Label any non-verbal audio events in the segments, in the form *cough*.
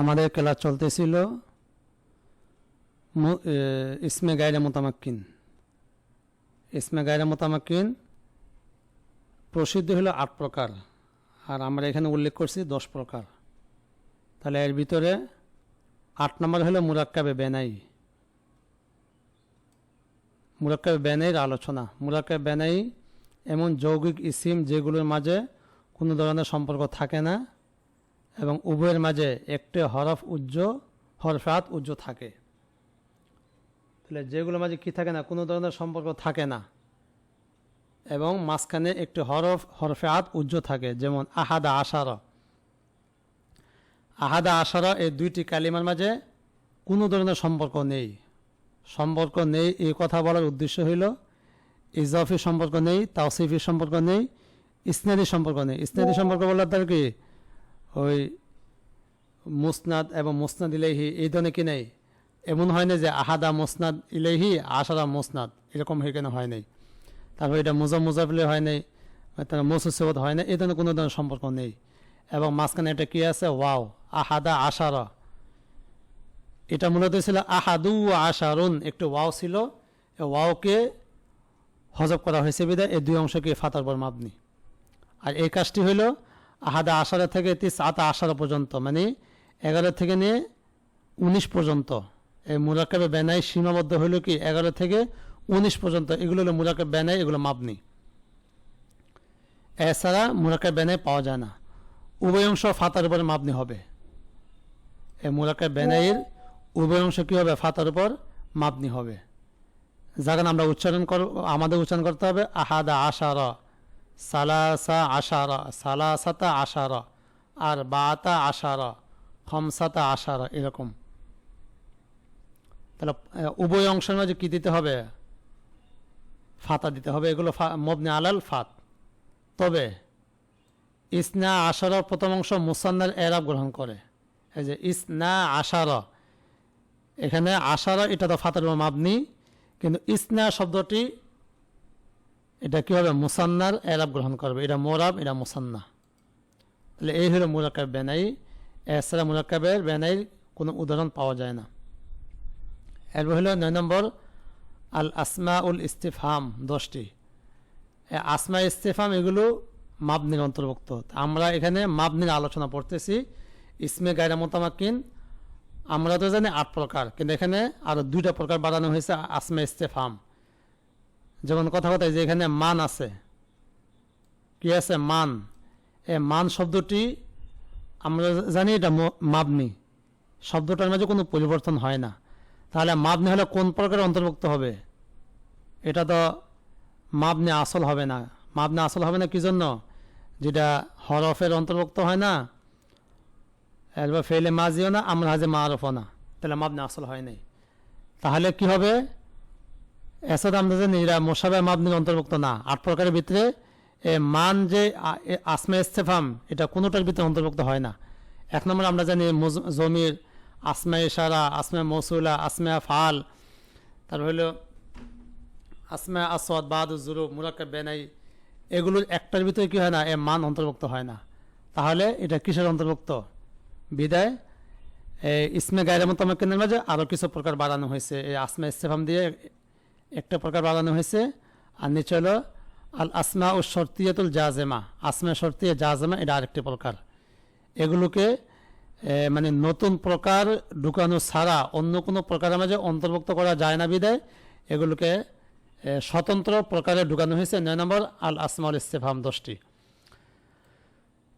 আমাদের ক্লাস চলতেছিল ইসমে গায়রে মোতামাক্কিন। ইসমে গায়রে মোতামাক্কিন প্রসিদ্ধ হলো আট প্রকার, আর আমরা এখানে উল্লেখ করছি দশ প্রকার। তাহলে এর ভিতরে আট নম্বর হলো মুরাক্কাবে বেনাই। মুরাক্কাবে বেনাইয়ের আলোচনা। মুরাক্কাবে বেনাই এমন যৌগিক ইসিম যেগুলোর মাঝে কোনো ধরনের সম্পর্ক থাকে না। এবং উভয়ের মাঝে একটি হরফ উজ্জ হরফাত উজ্জ থাকে। তাহলে যেগুলোর মাঝে কি থাকে না কোনো ধরনের সম্পর্ক থাকে না। এবং মাঝখানে একটি হরফ হরফাত উজ্জ থাকে যেমন আহাদা আশার। আহাদা আশারা এই দুইটি কালিমার মাঝে কোনো ধরনের সম্পর্ক নেই। সম্পর্ক নেই এই কথা বলার উদ্দেশ্য হইল ইজাফি সম্পর্ক নেই তাওসিফি সম্পর্ক নেই ইসনাদি সম্পর্ক নেই। ইসনাদি সম্পর্ক বলার তার কি ওই মুসনাদ এবং মুসনাদ ইলেহি এই ধরনের কি নেই? এমন হয় না যে আহাদা মুসনাদ ইলেহি আশারা মুসনাদ, এরকম এখানে হয় নাই? তারপর এটা মুজা, মুজাফিলে হয় নাই তার মুসুসেবত হয় না এই ধরনের কোনো ধরনের সম্পর্ক নেই। এবং মাঝখানে এটা কি আছে? ওয়াও, আহাদা, আশারা। এটা মূলত ছিল আহাদু আশারুন, একটু ওয়াও ছিল ওয়াওকে হজব করা হয়েছে বিদায় এই দুই অংশকে ফাতার পর মাপনি আর এই কাজটি হইল আহাদা আশারা থেকে তিস আতা আশারা পর্যন্ত মানে এগারো থেকে নিয়ে উনিশ পর্যন্ত। এই মুরাকাবে বেনাই সীমাবদ্ধ হইল কি? এগারো থেকে উনিশ পর্যন্ত। এগুলো হলো মুরাকাব বেনাই, এগুলো মাপনি এছাড়া মুরাকাব বেনাই পাওয়া যায় না। উভয় অংশ ফাতার উপরে মাপনি হবে। এই মুরাকাব বেনাইয়ের উভয় অংশ কী হবে? ফাতার উপর মাপনি হবে। যাকে আমরা উচ্চারণ কর আমাদের উচ্চারণ করতে হবে আহাদা আশারা। সালাসা আশারা, সালাসাতা আশারা, আর বাতা আশারা, খমসাতা আশারা, এরকম। তাহলে উভয় অংশের মাঝে কী দিতে হবে? ফাতা দিতে হবে। এগুলো মবনি আলাল ফাত। তবে, ইসনা আশারা প্রথম অংশ মুসান্নার এরাব গ্রহণ করে। এই যে, ইসনা আশারা। এখানে আশারা এটা তো ফাতার মাবনি, কিন্তু ইসনা শব্দটি এটা কি হবে মুসান্নার এরাব গ্রহণ করবে? এটা মোরাব, এটা মুসান্না তাহলে এই হলো মুরাকাব বেনাই। এছাড়া মুরাকাবের বেনাইর কোনো উদাহরণ পাওয়া যায় না। এরপর হলো নয় নম্বর, আল আসমা উল ইস্তিফাম দশটি আসমা ইস্তিফাম এগুলো মাবনির অন্তর্ভুক্ত। আমরা এখানে মাবনির আলোচনা পড়তেছি। ইসমে গায়রা মোতামাকিন আমরা তো জানি আট প্রকার, কিন্তু এখানে আরও দুইটা প্রকার বাড়ানো হয়েছে আসমা ইস্তেফাম যেমন কথা কথা যে এখানে মান আছে। কি আছে? মান। এ মান শব্দটি আমরা জানি এটা মাবনি। শব্দটার মাঝে কোনো পরিবর্তন হয় না। তাহলে মাবনি হলে কোন প্রকারের অন্তর্ভুক্ত হবে? এটা তো মাবনি আসল হবে না। মাবনি আসল হবে না কি জন্য? যেটা হরফের অন্তর্ভুক্ত হয় না এরপর ফেলে মাজিও না আমরা হাজে মারফও না। তাহলে মাবনি আসল হয় নাই। তাহলে কি হবে? এসদ আমরা জানি এরা মোসাবে মাবনির অন্তর্ভুক্ত না। আট প্রকারের ভিতরে, এ, মান যে আসমে ইস্তেফাম, এটা কোনোটার ভিতরে অন্তর্ভুক্ত হয় না। এক নম্বর আমরা জানি জমির আসমে ইশারা, আসমে মৌসুলা, আসমে ফাল তারপর হলো আসমে আসওয়াদ, বাহাদুর জুরু মুরাক্কাব, বেনাই এগুলোর একটার ভিতরে কি হয় না, এ মান অন্তর্ভুক্ত হয় না। তাহলে এটা কিসের অন্তর্ভুক্ত? বিদায় এই ইসমে গায়ের মোতামাকিনের মাঝে আরও কিছু প্রকার বাড়ানো হয়েছে। এই আসমা ইস্তেফাম দিয়ে একটা প্রকার বাড়ানো হয়েছে, আর নিচে হলো আল আসমা ও শর্তিয়াতুল জাজেমা। আসমা, শর্তিয়া, জাজেমা, এটা আরেকটি প্রকার। এগুলোকে মানে নতুন প্রকার ঢুকানো ছাড়া অন্য কোনো প্রকারের মাঝে অন্তর্ভুক্ত করা যায় না বিদায় এগুলোকে স্বতন্ত্র প্রকারে ঢুকানো হয়েছে। নয় নম্বর, আল আসমাউল ইস্তেফাম দশটি।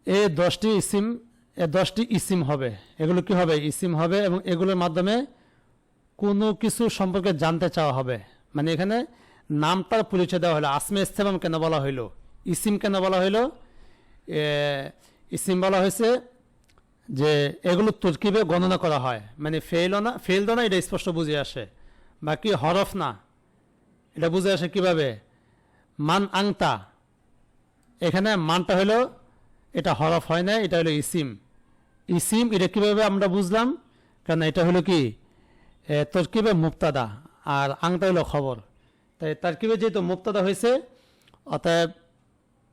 এই দশটি ইসিম, এ দশটি ইসিম হবে। এগুলো কি হবে? ইসিম হবে এবং এগুলোর মাধ্যমে কোনো কিছু সম্পর্কে জানতে চাওয়া হবে। মানে এখানে নামটার পরিচয় দেওয়া হলো, আসমে ইস্তেফাম কেন বলা হইল? ইসিম কেন বলা হইল? ইসিম বলা হয়েছে যে এগুলো তরকিবে গণনা করা হয়। মানে ফেলও না ফেলদো না, এটা স্পষ্ট বুঝে আসে। বাকি হরফ না। এটা বুঝে আসে কীভাবে? মান আংতা। এখানে মানটা হলো এটা হরফ হয় না এটা হলো ইসিম। ইসিম এটা কীভাবে আমরা বুঝলাম? কারণ এটা হলো কি? তরকিবে মুক্তাদা আর আংটা হলো খবর। তাই তারকিবে যেহেতু মুক্তাদা হয়েছে, অতএব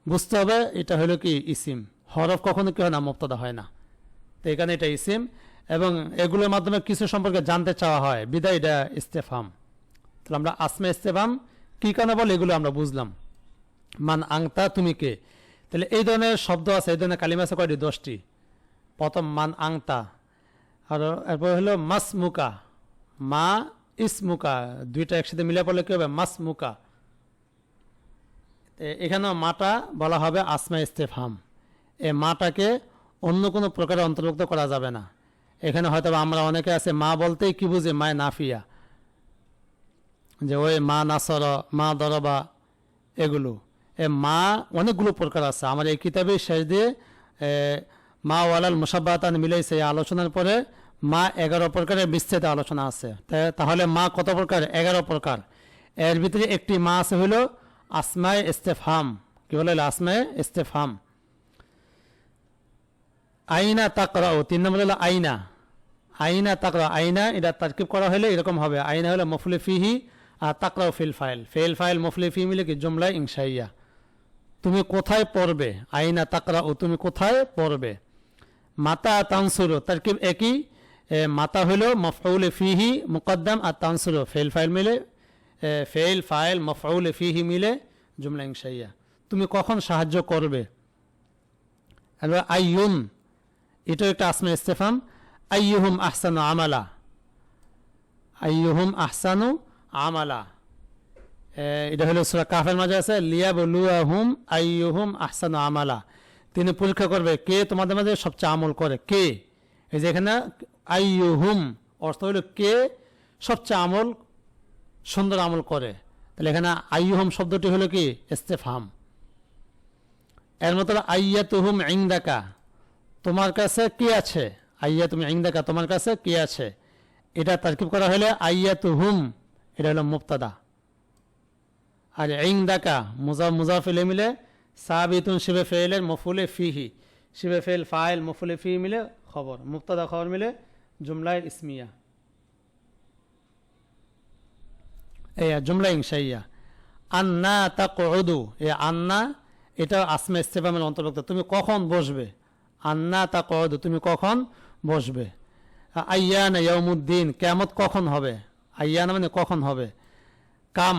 বুঝতে হবে এটা হলো কি ইসিম। হরফ কখনো কি হয় না, মুক্তাদা হয় না। তো এখানে এটা ইসিম এবং এগুলোর মাধ্যমে কিছু সম্পর্কে জানতে চাওয়া হয়। বিদায়, এটা ইস্তেফাম। তাহলে আমরা আসমে ইস্তেফাম, কী কারণে বলে এগুলো আমরা বুঝলাম। মান আংতা, তুমি কে? তাহলে এই ধরনের শব্দ আছে, এই ধরনের কালিমা আছে কয়টি? দশটি। প্রথম মান আংতা, আর এরপর হলো মাসমুকা। মা ইসমুকা, দুইটা একসাথে মিলে পড়লে কি হবে? মাসমুকা। এখানেও মাটা বলা হবে আসমা ইস্তেফাম এ মাটাকে অন্য কোনো প্রকারে অন্তর্ভুক্ত করা যাবে না। এখানে হয়তো আমরা অনেকে আছে, মা বলতেই কি বুঝি? মায় নাফিয়া। যে ওই মা নাসর, মা দরবা, এগুলো। এ মা অনেকগুলো প্রকার আছে। আমার এই কিতাবে শেষ দিয়ে মা ওয়ালাল মুসাব্বাতান মিলেছে এই আলোচনার পরে মা এগারো প্রকারের বিস্তৃত আলোচনা আছে। তাহলে মা কত প্রকার? এগারো প্রকার। এর ভিতরে একটি মা আছে হলো আসমায় ইস্তেফাম কি বলে আসমায় ইস্তেফাম আইনা তাকরাও তিন নম্বর হলো আইনা। আইনা তাকরা আইনা এটা তারকিব করা হলে এরকম হবে। আইনা হলো মফলে ফিহি আর তাকরাও ফিল ফাইল। ফেল ফাইল মফলে ফি মিলে কি? জুমলায় ইনসাইয়া তুমি কোথায় পড়বে? আইনা তাকরা ও তুমি কোথায় পড়বে? মাতা তানসুরো। তারকিব একই। মাতা হলো মফউল ফিহি মুকদ্দাম আর তানসুরো ফেল ফাইল মিলে ফেল ফাইল মফউল ফিহি মিলে জুমলা ইনসাইয়া তুমি কখন সাহায্য করবে? আইয়ুন, এটাও একটা আসমে ইস্তেফাম, আইয়ুহুম আহসানু আমালা। আইয়ুহুম আহসানু আমালা। এটা হলো সুরা কাফের মাঝে আছে লিয়া বলুয়াহুম আইয়ুহুম আহসানু আমালা। তিনি পরীক্ষা করবে কে তোমাদের মাঝে সবচেয়ে আমল করে? কে? এই যে এখানে আইয়ুহুম, অর্থ হলো কে সবচেয়ে আমল, সুন্দর আমল করে। তাহলে এখানে আইয়ুহুম শব্দটি হলো কি? ইস্তেফাম এর মতো আইয়া তুহুম ইংদাকা তোমার কাছে কি আছে? আইয়া তুমি ইংদাকা তোমার কাছে কি আছে? এটা তারকিব করা হলে আইয়া তুহুম এটা হলো মুক্তাদা আর ইংদাকা মুজা, মুজাফিলে মিলে সাবিতুন, শিবে ফেলের মফুলে ফিহি। শিবে ফেল ফাইল, মফুলে ফি মিলে খবর মুক্তাদা খবর মিলে জুমলায় ইসমিয়া। এই জুমলা ইংসাইয়া আন্না তা কদু এ আন্না, এটা আসমে ইস্তেফামের অন্তর্ভুক্ত। তুমি কখন বসবে? আন্না তা কদু তুমি কখন বসবে? আইয়ান ইয়মুদ্দিন কেমত কখন হবে? আইয়ান মানে কখন হবে? কাম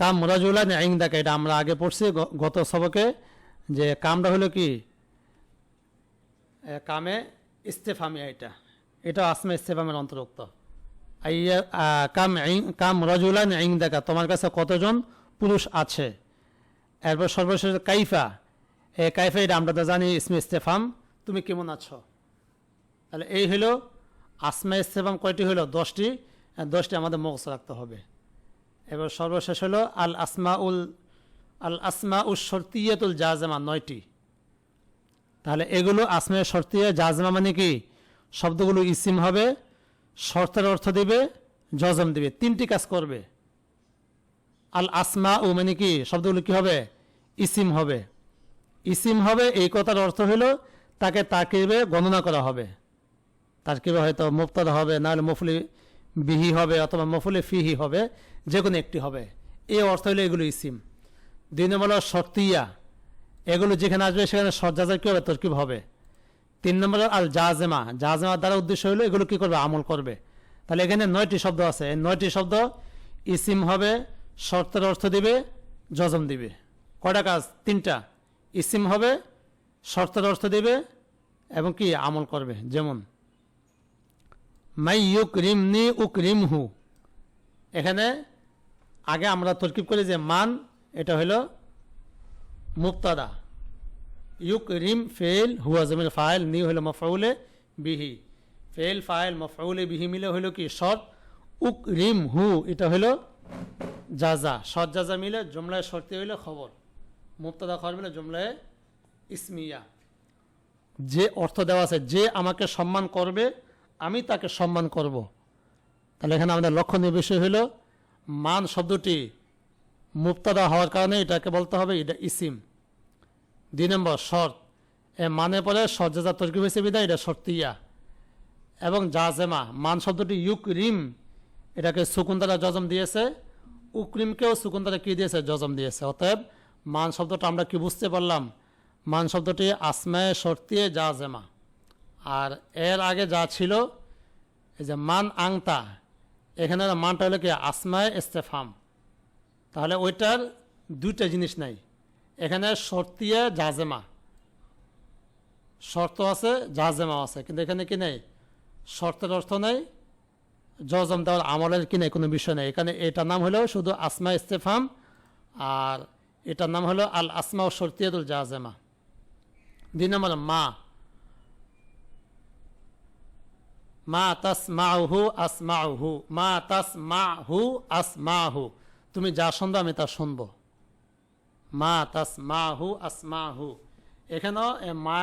কাম রাজুলা ইংদাকে এটা আমরা আগে পড়ছি গত সবকে, যে কামটা হলো কি? কামে ইস্তেফামিয়া এটা। এটা আসমা ইস্তেফামের অন্তর্ভুক্ত। কাম কাম রজুলান ইং দেখা তোমার কাছে কতজন পুরুষ আছে? এরপর সর্বশেষ কাইফা। এ কাইফা, এটা আমরা তো জানি, ইসমে ইস্তেফাম। তুমি কেমন আছো? তাহলে এই হলো, আসমা ইস্তেফাম কয়টি হলো? দশটি। দশটি আমাদের মুখস্থ রাখতে হবে। এবার সর্বশেষ হলো, আল আসমা উল আল আসমা উল শর্তিয়াতুল জাজমা, নয়টি। তাহলে এগুলো আসমে শর্তিয়া জাজমা মানে কি? শব্দগুলো ইসিম হবে, শর্তের অর্থ দেবে, জজম দেবে, তিনটি কাজ করবে। আল আসমা ও মানে কি? শব্দগুলো কি হবে? ইসিম হবে। ইসিম হবে, এই কথার অর্থ হলো তাকে তাকিবে গণনা করা হবে। তার তারকিবে হয়তো মুক্তাদা হবে, নাহলে মফুলি বিহি হবে অথবা মফুলি ফিহি হবে যে কোনো একটি হবে। এই অর্থ হলো এগুলো ইসিম। দুই নম্বর শর্তিয়া। এগুলো যেখানে আসবে সেখানে সজ্জাজার কি হবে? তরকিব হবে। তিন নম্বর আল জাজেমা জাজেমা দ্বারা উদ্দেশ্য হলো এগুলো কি করবে? আমল করবে। তাহলে এখানে নয়টি শব্দ আছে। নয়টি শব্দ ইসিম হবে, শর্তের অর্থ দিবে জজম দিবে। কয়টা কাজ? তিনটা। ইসিম হবে, শর্তের অর্থ দিবে এবং কি? আমল করবে। যেমন, মাই ইউক রিমনি উক রিমহু এখানে আগে আমরা তরকিব করি যে মান, এটা হলো মুক্তাদা। ইউক রিম ফেল হুয়া জমির ফাইল নি হলো মফউলে বিহি ফেল ফাইল মফউলে বিহি মিলে হলো কি শর্ত উক রিম হু এটা হলো জাজা শর্ত জাজা মিলে জুমলায় শর্তি হইলে খবর মুক্তাদা খবর মিলে জুমলায় ইসমিয়া যে অর্থ দেওয়া আছে, যে আমাকে সম্মান করবে, আমি তাকে সম্মান করব। তাহলে এখানে আমাদের লক্ষণীয় বিষয় হলো, মান শব্দটি মুক্তাদা হওয়ার কারণে এটাকে বলতে হবে, এটা ইসিম। দুই নম্বর, শর্ত। এ মানে পরে সজ্জাজা তর্কি হয়েছে বিদায়, এটা শর্তিয়া এবং জাজেমা, মান শব্দটি ইউক রিম এটাকে সুকুন দ্বারা জজম দিয়েছে। উকরিমকেও সুকুন দ্বারা কী দিয়েছে? জজম দিয়েছে। অতএব মান শব্দটা আমরা কি বুঝতে পারলাম? মান শব্দটি আসমায় শর্তিয়ে জাজেমা। আর এর আগে যা ছিল, এই যে মান আংতা এখানে মানটা হলো কি? আসমায় ইস্তেফাম। তাহলে ওইটার দুইটা জিনিস নাই। এখানে শর্তিয়া জাজেমা। শর্ত আছে জাজেমা আছে, কিন্তু এখানে কি নেই? শর্তের অর্থ নেই, জজম দেওয়ার আমলের কি নেই, কোনো বিষয় নেই। এখানে এটার নাম হলো শুধু আসমা ইস্তেফাম আর এটার নাম হলো আল আসমা ও শর্তিয়াদুল জাজেমা। দুই নম্বর মা। মা তাসমাহু আসমাহু মা হু তাসমাহু আসমাহু তুমি যা শুনবে আমি তা শুনব। মা তাসমাহু আসমাহু। এখানেও এ মা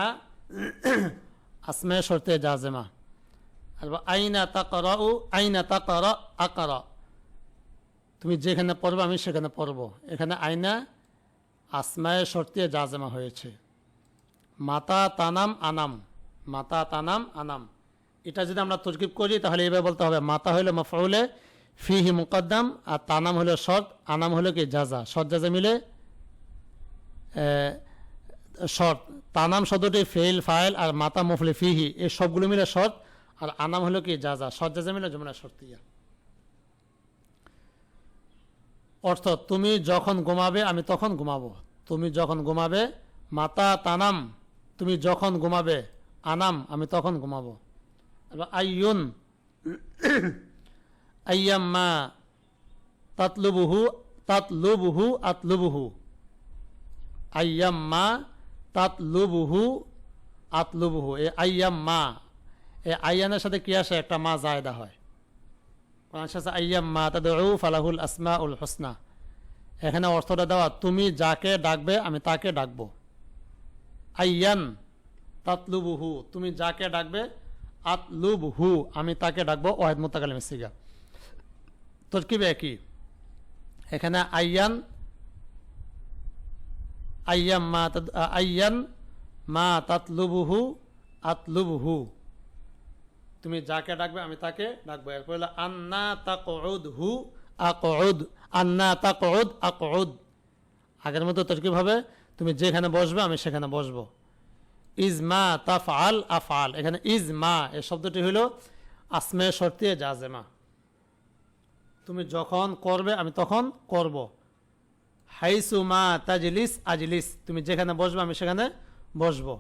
*coughs* আসমে শর্তে জাজেমা আইনা তাকরাউ, আইনা তাকরা আকরা। তুমি যেখানে পড়বে আমি সেখানে পড়ব। এখানে আইনা আসমায় শর্তে জাজেমা হয়েছে। মাতা তানাম আনাম। মাতা তানাম আনাম। এটা যদি আমরা তরকিব করি, তাহলে এভাবে বলতে হবে, মাতা হইল মফউলে, ফিহি মুকদ্দাম, আর তানাম হলো শর্ত, আনাম হলো কি জাজা। শর্ত জাজা মিলে শর্ত তানাম শব্দটি ফেল ফাইল আর মাতা মফলে ফিহি, এই সবগুলো মিলে শর্ত। আর আনাম হলো কি? যা যা। শর্ত যা মিলে জমনা শর্তিয়া অর্থ, তুমি যখন ঘুমাবে, আমি তখন ঘুমাবো। তুমি যখন ঘুমাবে, মাতা তানাম, তুমি যখন ঘুমাবে, আনাম, আমি তখন ঘুমাবো। আইয়ুন, আইয়াম্মা তাতলুবুহু তাতলুবুহু আতলুবুহু। আইয়াম্মা তাতলুবুহু, আতলুবুহু। এ আইয়াম্মা এ আইয়ানের সাথে কি আসে? একটা মা জায়দা হয়। কোরআন শাসা আইয়াম্মা ফালাহুল আসমা উল হোসনা। এখানে অর্থটা দেওয়া, তুমি যাকে ডাকবে, আমি তাকে ডাকবো। আইয়ান তাতলুবুহু, তুমি যাকে ডাকবে, আতলুবহু, আমি তাকে ডাকবো। ওয়াহেদ মুতাকালিম সিগা তরকিব একই। এখানে আইয়ান আইয়াম মা আইয়ান মা তাতলুবুহু আতলুবহু। তুমি যাকে ডাকবে, আমি তাকে ডাকবো। এরপর হলো, আন্না তাকউদ হু আকউদ, আন্না তাকউদ আকউদ। আগের মতো তরকিব হবে, তুমি যেখানে বসবে, আমি সেখানে বসবো। ইজমা তাফআল আফআল। এখানে ইজমা এই শব্দটি হলো আসমে শর্তিয়ে জাজেমা। তুমি যখন করবে, আমি তখন করব। হাইসুমা তাজলিস আজলিস। তুমি যেখানে বসবে, আমি সেখানে বসবো।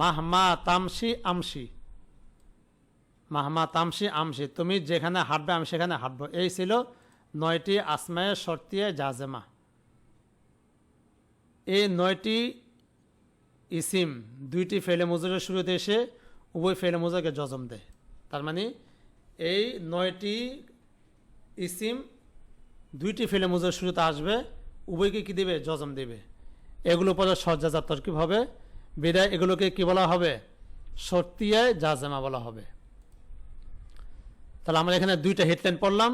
মাহমা তামসি আমসি মাহমা তামসি আমসি তুমি যেখানে হাঁটবে, আমি সেখানে হাঁটবো। এই ছিল নয়টি আসমায়ে শর্তিয়ে জাজেমা। এই নয়টি ইসিম, দুইটি ফেলে মুজুরের শুরুতে এসে উভয় ফেলে মুজুরকে জজম দেয়। তার মানে এই নয়টি ইসিম দুইটি ফেলে মুজুর শুরুতে আসবে উভয়কে কি দেবে? জজম দেবে। এগুলো পরে সজ্জাজাত তরকিব হবে। বিদায় এগুলোকে কি বলা হবে? শর্তিয়ায় জাজেমা বলা হবে। তাহলে আমরা এখানে দুইটা হেডলাইন পড়লাম।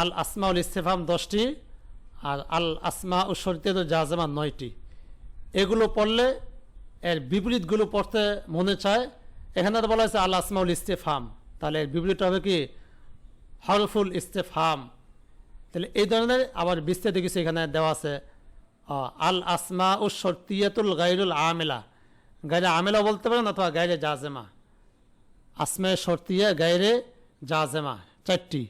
আল আসমাউল ইস্তেফাম দশটি আর আল আসমা ও শর্তিয়া জাজেমা নয়টি। এগুলো পড়লে এর বিপরীতগুলো পড়তে মনে চায়। এখানে বলা হয়েছে আল আসমাউল ইস্তেফাম। তাহলে এর বিপরীত হবে কি? হরফুল ইস্তেফাম। তাহলে এই ধরনের আবার বিস্তারিত কিছু এখানে দেওয়া আছে। আল আসমা ও শর্তিয়াতুল গাইরুল আমেলা। গাইরে আমেলা বলতে পারেন অথবা গাইরে জাজেমা। আসমে শর্তিয়া গাইরে জাজেমা। চারটি।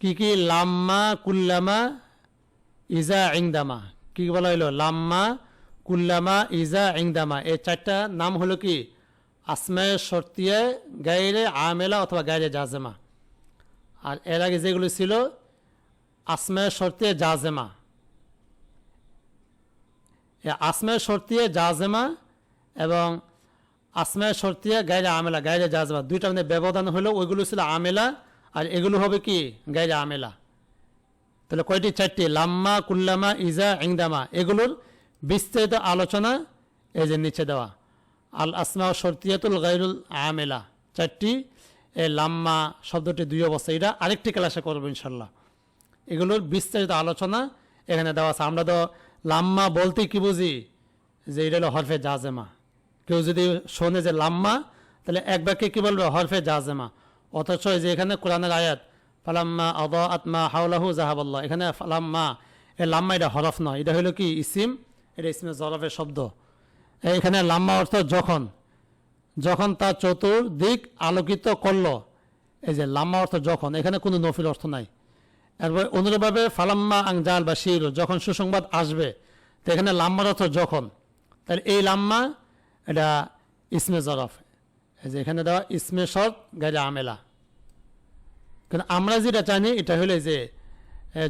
কি কি? লাম্মা কুল্লামা ইজা ইংদামা। কি বলা হইল? লাম্মা কুল্লামা ইজা ইংদামা। এই চারটা নাম হলো কি? আসমে শর্তিয়া গাইরে আমেলা অথবা গাইরে জাজেমা। আর এর আগে যেগুলো ছিল আসমে শর্তিয়া জাজেমা এ আসমে শর্তিয়া জাজেমা এবং আসমে শর্তিয়া গাইরে আমেলা গাইরে জাজেমা দুইটার মধ্যে ব্যবধান হলো ওইগুলো ছিল আমেলা আর এগুলো হবে কি গাইরে আমেলা তাহলে কয়টি চারটি লাম্মা কুল্লামা ইজা ইংদামা এগুলোর বিস্তারিত আলোচনা এই যে নিচে দেওয়া আল আসমা শর্তিয়াতুল গাইরুল আমেলা চারটি এ লাম্মা শব্দটি দুই অবস্থা এটা আরেকটি ক্লাসে করব ইনশাল্লাহ এগুলোর বিস্তারিত আলোচনা এখানে দেওয়া আছে। আমরা তো লাম্মা বলতে কি বুঝি? যে এটা হলো হরফে জাজেমা কেউ যদি শোনে যে লাম্মা, তাহলে এক বাক্যে কি বলবে? হরফে জাজেমা অথচ যে এখানে কোরআনের আয়াত, ফালাম্মা আদ আত্মা হাউলাহু জাহাবাল্লাহ এখানে ফালাম্মা, এ লাম্মা এটা হরফ নয়। এটা হলো কি? ইসিম। এটা ইসিমের জরফের শব্দ। এখানে লাম্মা অর্থ যখন। যখন তার চতুর্দিক আলোকিত করল। এই যে লাম্মা অর্থ যখন। এখানে কোনো নফিল অর্থ নাই। এরপর অনুরূপভাবে, ফালাম্মা আংজাল বা শির, যখন সুসংবাদ আসবে, তো এখানে লাম্মার অর্থ যখন। তাহলে এই লাম্মা, এটা ইসমে জরফ। যে এখানে দেওয়া, ইসমে শর্ত গাড়ি আমেলা। কিন্তু আমরা যেটা জানি, এটা হলো যে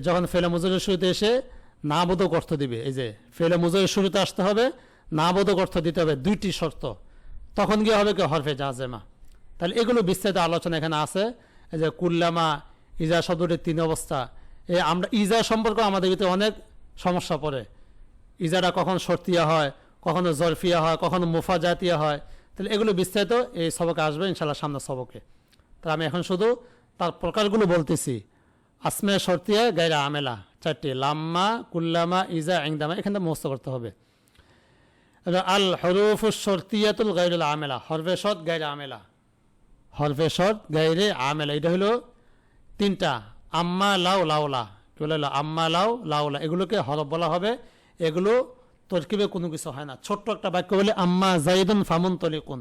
যখন ফেলে মুজুরের শুরুতে এসে না বোধক অর্থ দিবে। এই যে, ফেলে মুজুরের শুরুতে আসতে হবে না বোধক অর্থ দিতে হবে দুইটি শর্ত। তখন গিয়ে হবে কি হরফে জাজেমা। তাহলে এগুলো বিস্তারিত আলোচনা এখানে আছে। যে কুল্লামা ইজা শব্দটির তিন অবস্থা। এ আমরা ইজা সম্পর্কে আমাদের ভিতরে অনেক সমস্যা পড়ে। ইজারা কখন শর্তিয়া হয়, কখনো জরফিয়া হয়, কখনো মুফা জাতীয় হয়। তাহলে এগুলো বিস্তারিত এই সবকে আসবে ইনশাল্লাহ সামনে সবকে। তাহলে আমি এখন শুধু তার প্রকারগুলো বলতেছি। আসমে শর্তিয়া গাইরা আমেলা, চারটি। লাম্মা, কুল্লামা, ইজা ইংদামা এখানে মুস্ত করতে হবে। আল হরুফ শর্তিয়াতুল গাইরুল আমেলা, হরফে গাইরা আমেলা। হরফে গাইরে আমেলা, এটা হলো তিনটা, আম্মা লাউ লাউলা কি বলে, আম্মা লাউ লাউলা এগুলোকে হরফ বলা হবে। এগুলো তরকিবে কোনো কিছু হয় না। ছোট্ট একটা বাক্য বলে, আম্মা জাইদুন ফামুন তলিকুন।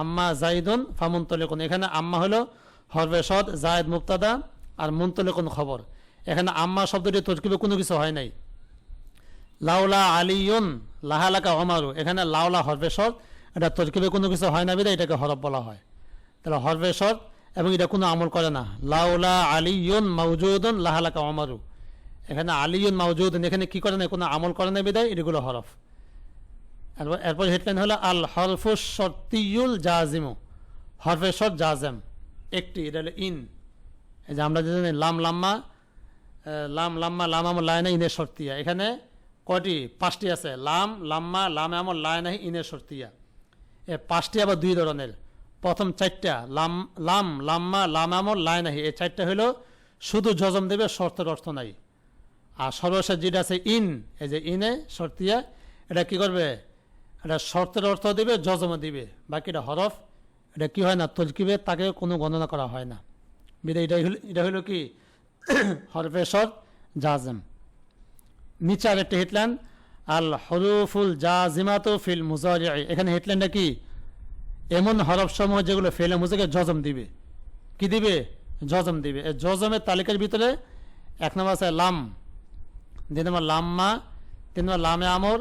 আম্মা জাইদুন ফামুন তলিকুন। এখানে আম্মা হলো হরফে সদ, জায়দ মুক্তাদা আর মুন্তলিকুন খবর। এখানে আম্মা শব্দটি তরকিবে কোনো কিছু হয় নাই। লাউলা আলিয়ন, লাহালাকা অমারু এখানে লাউলা হরফে সদ, এটা তরকিবে কোনো কিছু হয় না বিদে এটাকে হরফ বলা হয়। তাহলে হরফে সদ এবং এটা কোনো আমল করে না। লাউলা আলিয়ন মাউজুদন লাহালাকা অমারু এখানে আলিয়ন মাউজুদন, এখানে কি করে না, কোনো আমল করে না বিদায়, এগুলো হরফ। এরপর এরপর হেডলাইন হলো আল হরফুস শর্তিউল জাজিমু। হরফে শর্ত জাজেম। একটি, এটা হলো ইন। এই যে আমরা যে লাম লাম্মা লাম লাম্মা, লাম আমল লাইনা ইনের শর্তিয়া। এখানে কয়টি? পাঁচটি আছে। লাম, লাম্মা, লাম আমল লাইনা ইনের শর্তিয়া। এ, পাঁচটি আবার দুই ধরনের। প্রথম চারটা, লাম লাম, লাম্মা লাম আমল লাইনাহি এই চারটা হলো শুধু জজম দেবে, শর্তের অর্থ নাই। আর সর্বশেষ যেটা আছে ইন, এই যে ইনে শর্তিয়া এটা কি করবে? এটা শর্তের অর্থ দিবে জজম দিবে। বাকিটা হরফ, এটা কি হয় না, তলকিবে, তাকে কোনো গণনা করা হয় না। বিদে এটা হলো এটা হলো কি? *coughs* হরফে শর্ত, জাজম। নিচে আর একটা হেডলাইন আল হরুফুল জাজিমাতু ফিল মুজারি এখানে হেডলাইনটা কি? এমন হরফ সমূহ যেগুলো ফেলে মুজাকে জজম দিবে। কি দিবে? জজম দিবে। এই জজমের তালিকার ভিতরে এক নম্বর আছে লাম, দুই নম্বর লাম্মা, তিন নম্বর লামে আমর,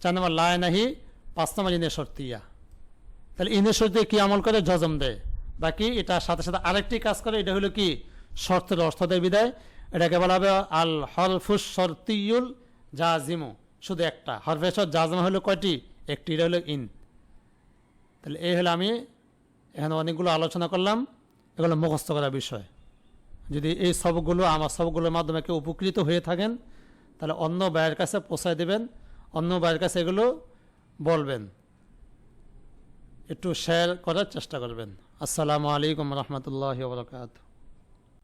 চার নম্বর লায় নাহি, পাঁচ নম্বর ইনেশ্বর তিয়া তাহলে ইনে শর্তিয়া কি আমল করে? জজম দেয়। বাকি এটার সাথে সাথে আরেকটি কাজ করে, এটা হলো কি? শর্তের অর্থ দেয় বিদায়। এটাকে বলা হবে আল হরফুস শর্তিউল জাজিমু। শুধু একটা। হরফেশ্বর জাজমা হলো কয়টি? একটি, এটা হলো ইন। তাহলে এই হলো আমি এখানে অনেকগুলো আলোচনা করলাম। এগুলো মুখস্থ করার বিষয়। যদি এই সবগুলো, আমার সবগুলোর মাধ্যমে কেউ উপকৃত হয়ে থাকেন, তাহলে অন্য ভাইয়ের কাছে পৌঁছায় দেবেন, অন্য ভাইয়ের কাছে এগুলো বলবেন। একটু শেয়ার করার চেষ্টা করবেন। আসসালামু আলাইকুম রহমতুল্লাহ বরকাত